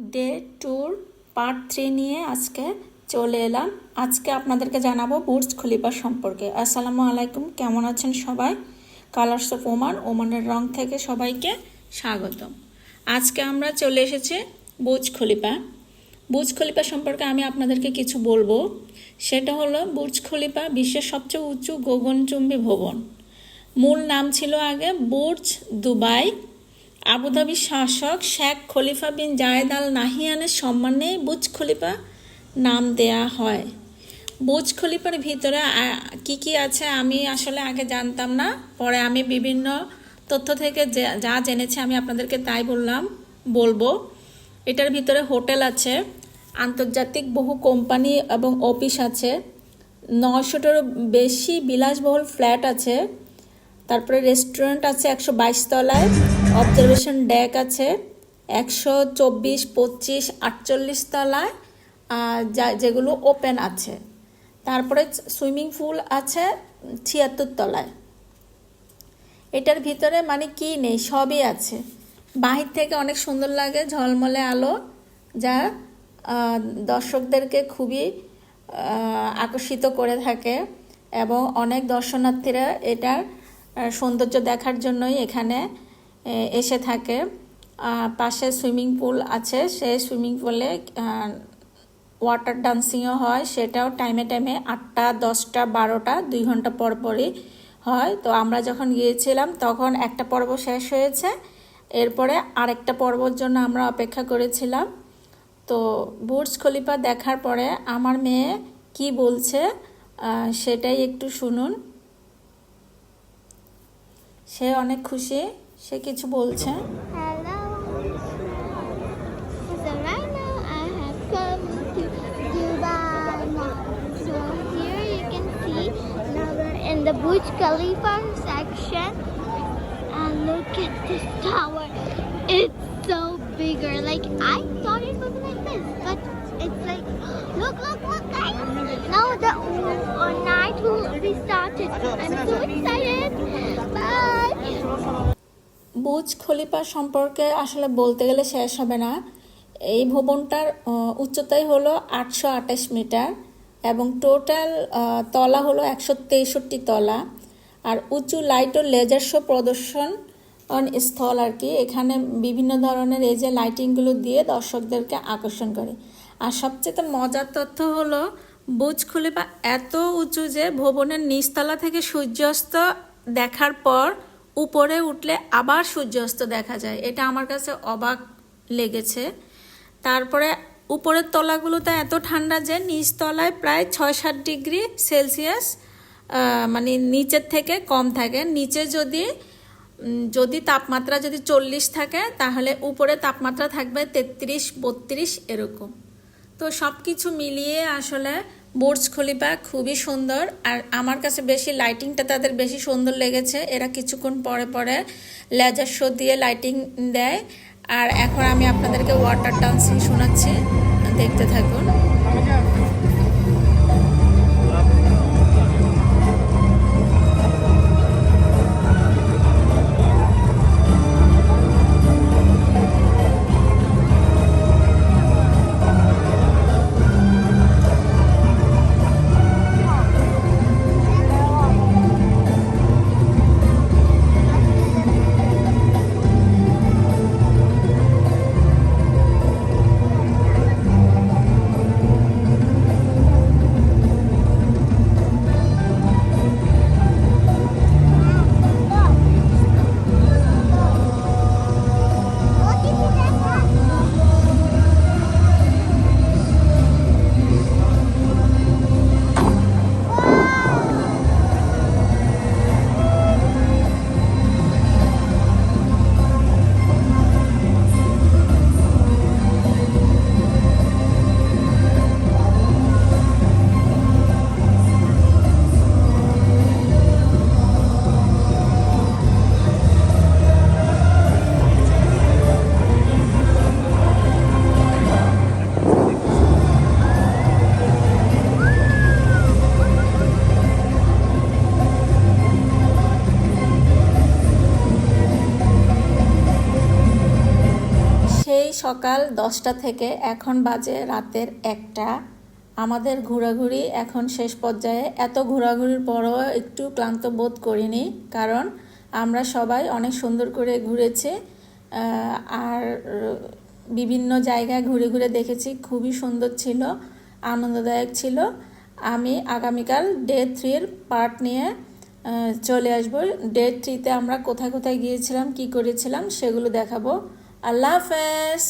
Day tour part three নিয়ে আজকে চলে এলাম। আজকে আপনাদেরকে জানাব বুর্জ খলিফা সম্পর্কে। আসসালামু আলাইকুম, কেমন আছেন সবাই? কালার্স অফ ওমান ওমানের রং থেকে সবাইকে স্বাগতম। আজকে আমরা চলে এসেছি বুর্জ খলিফা। বুর্জ খলিফা সম্পর্কে আমি আপনাদেরকে কিছু বলব। সেটা হলো বুর্জ খলিফা বিশ্বের সবচেয়ে উঁচু গগনচুম্বী ভবন। মূল নাম ছিল আগে বুর্জ দুবাই। আবুধাবির শাসক শেখ খলিফা বিন জায়েদ আল নাহিয়ানের সম্মানে বুজ খলিফা নাম দেয়া হয়। বুজ খলিফার ভিতরে কি কি আছে আমি আসলে আগে জানতাম না। পরে আমি বিভিন্ন তথ্য থেকে যা জেনেছি আমি আপনাদেরকে তাই বললাম, বলব। এটার ভিতরে হোটেল আছে, আন্তর্জাতিক বহু কোম্পানি এবং অফিস আছে নশোটারও বেশি বিলাসবহুল ফ্ল্যাট আছে, তারপরে রেস্টুরেন্ট আছে একশো বাইশ তলায়। অবজারভেশন ডেক আছে, একশো চব্বিশ, পঁচিশ, আটচল্লিশ তলায় যেগুলো ওপেন আছে। তারপরে সুইমিং পুল আছে ছিয়াত্তর তলায়। এটার ভিতরে মানে কি নেই? সবই আছে। বাহির থেকে অনেক সুন্দর লাগে, ঝলমলে আলো, যা দর্শকদেরকে খুবই আকর্ষিত করে থাকে এবং অনেক দর্শনার্থীরা এটার সৌন্দর্য দেখার জন্যই এখানে এসে থাকে। পাশে সুইমিং পুল আছে সেই সুইমিং পুলে ওয়াটার ডান্সিংও হয়। সেটাও টাইমে টাইমে আটটা, দশটা, বারোটা, দুই ঘণ্টা পর পরই হয়। তো আমরা যখন গিয়েছিলাম, তখন একটা পর্ব শেষ হয়েছে। এরপরে আরেকটা পর্বর জন্য আমরা অপেক্ষা করেছিলাম। তো বুর্জ খলিফা দেখার পরে আমার মেয়ে কি বলছে সেটাই একটু শুনুন। সে অনেক খুশি। সে কিছু বলছে Hello. So right now I have come to Dubai Mall. So here you can see now we're in the Burj Khalifa section. And look at this tower. It's so bigger. Like I thought it would be like this, but it's like look, look, look, guys. Now the uh, night will be started. I'm so excited. Bye. বুজ খলিফা সম্পর্কে আসলে বলতে গেলে শেষ হবে না। এই ভবনটার উচ্চতাই হলো আটশো আঠাশ মিটার এবং টোটাল তলা হলো একশো তেষট্টি তলা। আর উঁচু লাইট ও লেজার শো প্রদর্শন স্থল আর কি। এখানে বিভিন্ন ধরনের এই যে লাইটিংগুলো দিয়ে দর্শকদেরকে আকর্ষণ করে। আর সবচেয়ে মজার তথ্য হলো বুজ খলিফা এত উঁচু যে ভবনের নিচতলা থেকে সূর্যাস্ত দেখার পর উপরে উঠলে আবার সূর্যাস্ত দেখা যায়। এটা আমার কাছে অবাক লেগেছে। তারপরে উপরের তলাগুলোতে এত ঠান্ডা যে নিচ তলায় প্রায় ছয় সাত ডিগ্রি সেলসিয়াস মানে নিচের থেকে কম থাকে। নিচে যদি যদি তাপমাত্রা যদি চল্লিশ থাকে, তাহলে উপরে তাপমাত্রা থাকবে তেত্রিশ, বত্রিশ এরকম। তো সব কিছু মিলিয়ে আসলে বুর্জ খলিপা খুবই সুন্দর আর আমার কাছে বেশি লাইটিংটা তাদের বেশি সুন্দর লেগেছে। এরা কিছুক্ষণ পরে পরে লেজার শো দিয়ে লাইটিং দেয়। আর এখন আমি আপনাদেরকে ওয়াটার ডান্সিং শোনাচ্ছি। দেখতে থাকুন। সকাল দশটা থেকে এখন বাজে রাতের একটা। আমাদের ঘোরাঘুরি এখন শেষ পর্যায়ে। এত ঘোরাঘুরির পরও একটু ক্লান্ত বোধ করিনি, কারণ আমরা সবাই অনেক সুন্দর করে ঘুরেছি আর বিভিন্ন জায়গায় ঘুরে ঘুরে দেখেছি, খুবই সুন্দর ছিল, আনন্দদায়ক ছিল। আমি আগামীকাল ডে থ্রির পার্ট নিয়ে চলে আসব। ডে থ্রিতে আমরা কোথায় কোথায় গিয়েছিলাম, কি করেছিলাম, সেগুলো দেখাবো। আল্লাহ হাফেজ